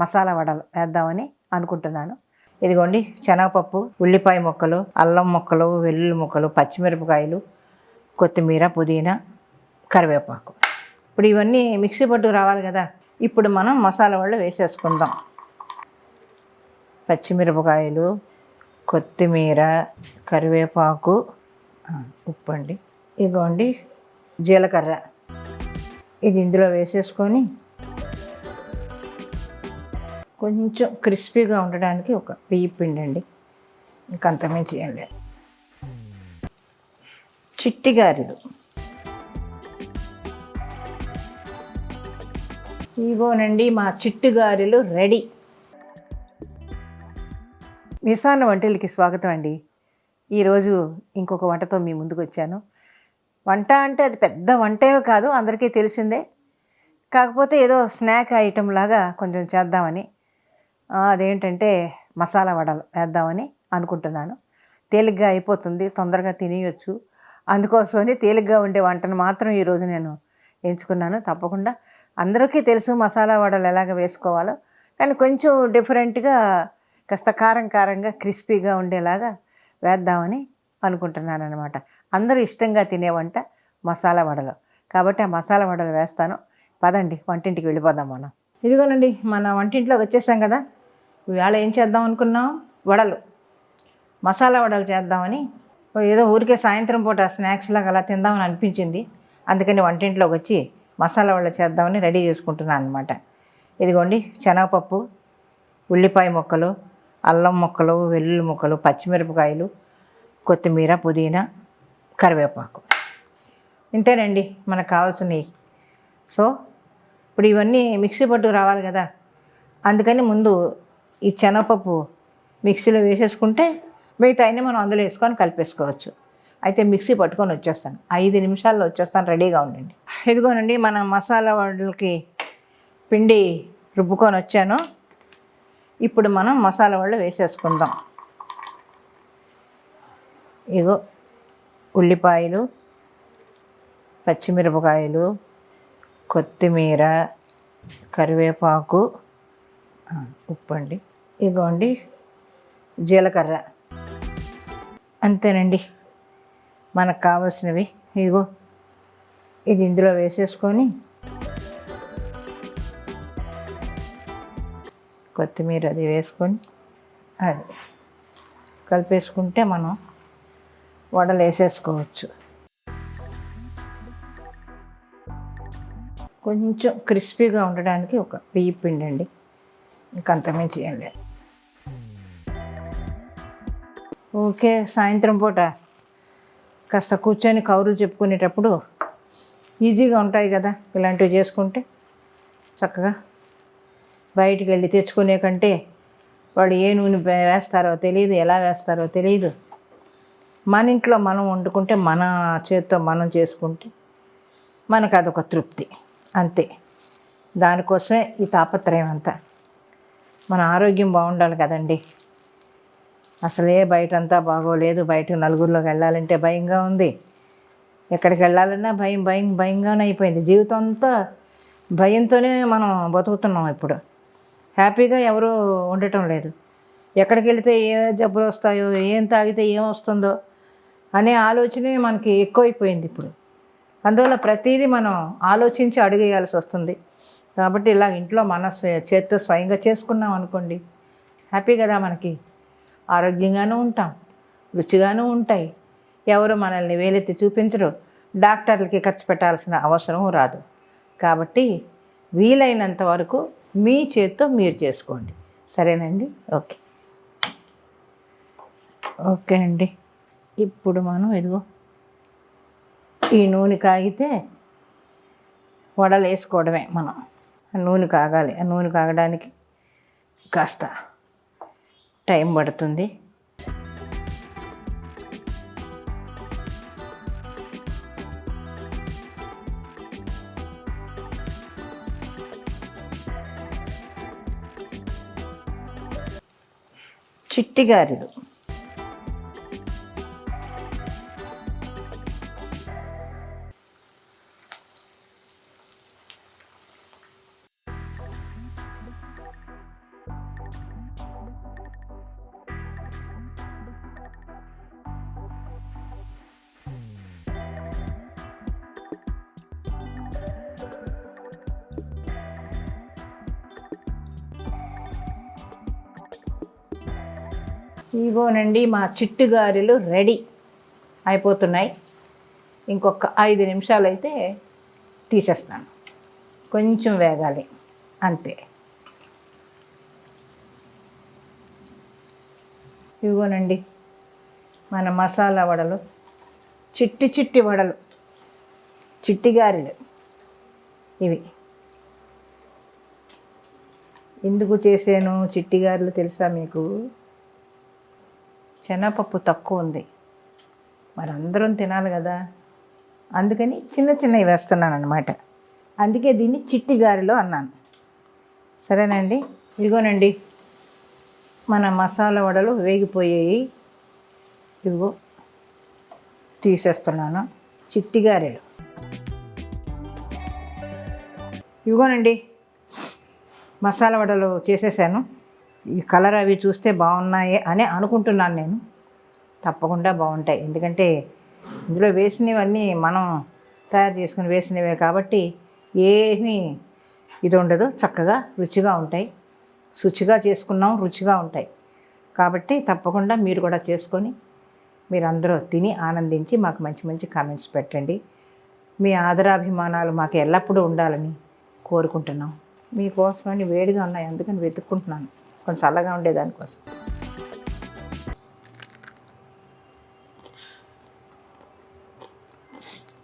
మసాలా వడలు వేద్దామని అనుకుంటున్నాను. ఇదిగోండి శనగపప్పు ఉల్లిపాయ ముక్కలు అల్లం ముక్కలు వెల్లుల్లి ముక్కలు పచ్చిమిరపకాయలు కొత్తిమీర పుదీనా కరివేపాకు. ఇప్పుడు ఇవన్నీ మిక్సీ పట్టు రావాలి కదా. ఇప్పుడు మనం మసాలా వడలు వేసేసుకుందాం. పచ్చిమిరపకాయలు కొత్తిమీర కరివేపాకు ఉప్పు అండి. ఇదిగోండి జీలకర్ర. ఇది ఇందులో వేసేసుకొని కొంచెం క్రిస్పీగా ఉండడానికి ఒక బియ్య పిండి అండి ఇంకంత ఏం లేదు. చిట్టి గారెలు ఇవోనండి మా చిట్టు గారెలు రెడీ. మిసాన్న వంటలకి స్వాగతం అండి. ఈరోజు ఇంకొక వంటతో మీ ముందుకు వచ్చాను. వంట అంటే అది పెద్ద వంటే కాదు అందరికీ తెలిసిందే. కాకపోతే ఏదో స్నాక్ ఐటెం లాగా కొంచెం చేద్దామని అదేంటంటే మసాలా వడలు వేద్దామని అనుకుంటున్నాను. తేలిగ్గా అయిపోతుంది తొందరగా తినేయొచ్చు. అందుకోసమని తేలిగ్గా ఉండే వంటను మాత్రం ఈరోజు నేను ఎంచుకున్నాను. తప్పకుండా అందరికీ తెలుసు మసాలా వడలు ఎలాగ వేసుకోవాలో కానీ కొంచెం డిఫరెంట్గా కాస్త కారం కారంగా క్రిస్పీగా ఉండేలాగా వేద్దామని అనుకుంటున్నాను అనమాట అందరూ ఇష్టంగా తినే వంట మసాలా వడలు. కాబట్టి ఆ మసాలా వడలు వేస్తాను. పదండి వంటింటికి వెళ్ళిపోదాం మనం. ఇదిగోనండి మన వంటింట్లోకి వచ్చేసాం కదా. ఇవాళ ఏం చేద్దాం అనుకున్నాం వడలు. మసాలా వడలు చేద్దామని ఏదో ఊరికే సాయంత్రం పూట స్నాక్స్ లాగా అలా తిందామని అనిపించింది. అందుకని వంటింట్లోకి వచ్చి మసాలా వడలు చేద్దామని రెడీ చేసుకుంటున్నాను అనమాట ఇదిగోండి శనగపప్పు ఉల్లిపాయ ముక్కలు అల్లం ముక్కలు వెల్లుల్లి ముక్కలు పచ్చిమిరపకాయలు కొత్తిమీర పుదీనా కరివేపాకు. ఇంతేనండి మనకు కావాల్సినవి. సో ఇప్పుడు ఇవన్నీ మిక్సీ పట్టుకు రావాలి కదా. అందుకని ముందు ఈ శనగపప్పు మిక్సీలో వేసేసుకుంటే మిగతా అన్నీ మనం అందులో వేసుకొని కలిపేసుకోవచ్చు. అయితే మిక్సీ పట్టుకొని వచ్చేస్తాను. ఐదు నిమిషాల్లో వచ్చేస్తాను రెడీగా ఉండండి. ఇదిగోనండి మన మసాలా వాళ్ళకి పిండి రుబ్బుకొని వచ్చాను. ఇప్పుడు మనం మసాలా వాళ్ళు వేసేసుకుందాం. ఇగో ఉల్లిపాయలు పచ్చిమిరపకాయలు కొత్తిమీర కరివేపాకు ఉప్పు అండి. ఇగోండి జీలకర్ర. అంతేనండి. మనకు కావాల్సినవి. ఇదిగో ఇది ఇందులో వేసేసుకొని కొత్తిమీర అది వేసుకొని అది కలిపేసుకుంటే మనం వడలు వేసేసుకోవచ్చు. కొంచెం క్రిస్పీగా ఉండడానికి ఒక బియ్య పిండి అండి ఇంకంత ఏం లేదు. ఓకే సాయంత్రం పూట. కాస్త కూర్చొని కౌరులు చెప్పుకునేటప్పుడు ఈజీగా ఉంటాయి కదా ఇలాంటివి చేసుకుంటే. చక్కగా బయటికి వెళ్ళి తెచ్చుకునే కంటే వాళ్ళు ఏ నూనె వేస్తారో తెలియదు ఎలా వేస్తారో తెలియదు మన ఇంట్లో మనం వండుకుంటే మన చేత్తో మనం చేసుకుంటే మనకు అదొక తృప్తి. అంతే. దానికోసమే ఈ తాపత్రయం అంతా. మన ఆరోగ్యం బాగుండాలి కదండి. అసలే బయటంతా బాగోలేదు. బయట నలుగురిలోకి వెళ్ళాలంటే భయంగా ఉంది. ఎక్కడికి వెళ్ళాలన్నా భయం భయం భయంగానే అయిపోయింది. జీవితం అంతా భయంతోనే మనం బతుకుతున్నాం ఇప్పుడు. హ్యాపీగా ఎవరూ ఉండటం లేదు. ఎక్కడికి వెళితే ఏ జబ్బులు వస్తాయో ఏం తాగితే ఏం వస్తుందో అనే ఆలోచనే మనకి ఎక్కువైపోయింది ఇప్పుడు. అందువల్ల ప్రతిదీ మనం ఆలోచించి అడుగేయాల్సి వస్తుంది. కాబట్టి ఇలా ఇంట్లో మన స్వ- చేత్తో స్వయంగా చేసుకున్నాం అనుకోండి హ్యాపీ కదా మనకి. ఆరోగ్యంగానూ ఉంటాం రుచిగానూ ఉంటాయి. ఎవరు మనల్ని వేలెత్తి చూపించరు. డాక్టర్లకి ఖర్చు పెట్టాల్సిన అవసరం రాదు. కాబట్టి వీలైనంత వరకు మీ చేత్తో మీరు చేసుకోండి. సరేనండి? ఓకే. ఓకే అండి. ఇప్పుడు మనం ఇదిగో ఈ నూనె కాగితే వడలు వేసుకోవడమే మనం నూనె కాగాలి. ఆ నూనె కాగడానికి కాస్త టైం పడుతుంది. చిట్టి గారెలు ఇగోనండి మా చిట్టు గారెలు రెడీ అయిపోతున్నాయి. ఇంకొక ఐదు నిమిషాలు అయితే తీసేస్తాను. కొంచెం వేగాలి అంతే. ఇదిగోనండి మన మసాలా వడలు చిట్టి చిట్టి వడలు చిట్టి గారెలు ఇవి. ఎందుకు చేసాను చిట్టి గారెలు తెలుసా మీకు? శనగపప్పు తక్కువ ఉంది. మరి అందరం తినాలి కదా. అందుకని చిన్న చిన్నవి వేస్తున్నాను అనమాట అందుకే దీన్ని చిట్టి గారెలు అన్నాను. సరేనండి? ఇదిగోనండి. మన మసాలా వడలు వేగిపోయాయి. ఇదిగో తీసేస్తున్నాను. చిట్టి గారెలు. ఇదిగోనండి. మసాలా వడలు చేసేసాను. ఈ కలర్ అవి చూస్తే బాగున్నాయి అని అనుకుంటున్నాను నేను. తప్పకుండా బాగుంటాయి. ఎందుకంటే ఇందులో వేసినవన్నీ మనం తయారు చేసుకుని వేసినవే కాబట్టి ఏమీ ఇది ఉండదు. చక్కగా రుచిగా ఉంటాయి. శుచిగా చేసుకున్నాం రుచిగా ఉంటాయి. కాబట్టి తప్పకుండా మీరు కూడా చేసుకొని మీరందరూ తిని ఆనందించి మాకు మంచి మంచి కామెంట్స్ పెట్టండి. మీ ఆదరాభిమానాలు మాకు ఎల్లప్పుడూ ఉండాలని కోరుకుంటున్నాం. మీకోసమని వేడిగా ఉన్నాయి. అందుకని వెతుక్కుంటున్నాను. కొంచెం చల్లగా ఉండేదానికోసం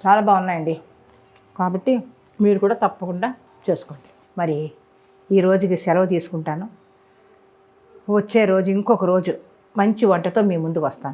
చాలా బాగున్నాయండి. కాబట్టి మీరు కూడా తప్పకుండా చేసుకోండి. మరి ఈ రోజుకి సెలవు తీసుకుంటాను. వచ్చే రోజు ఇంకొక రోజు మంచి వంటతో మీ ముందుకు వస్తాను.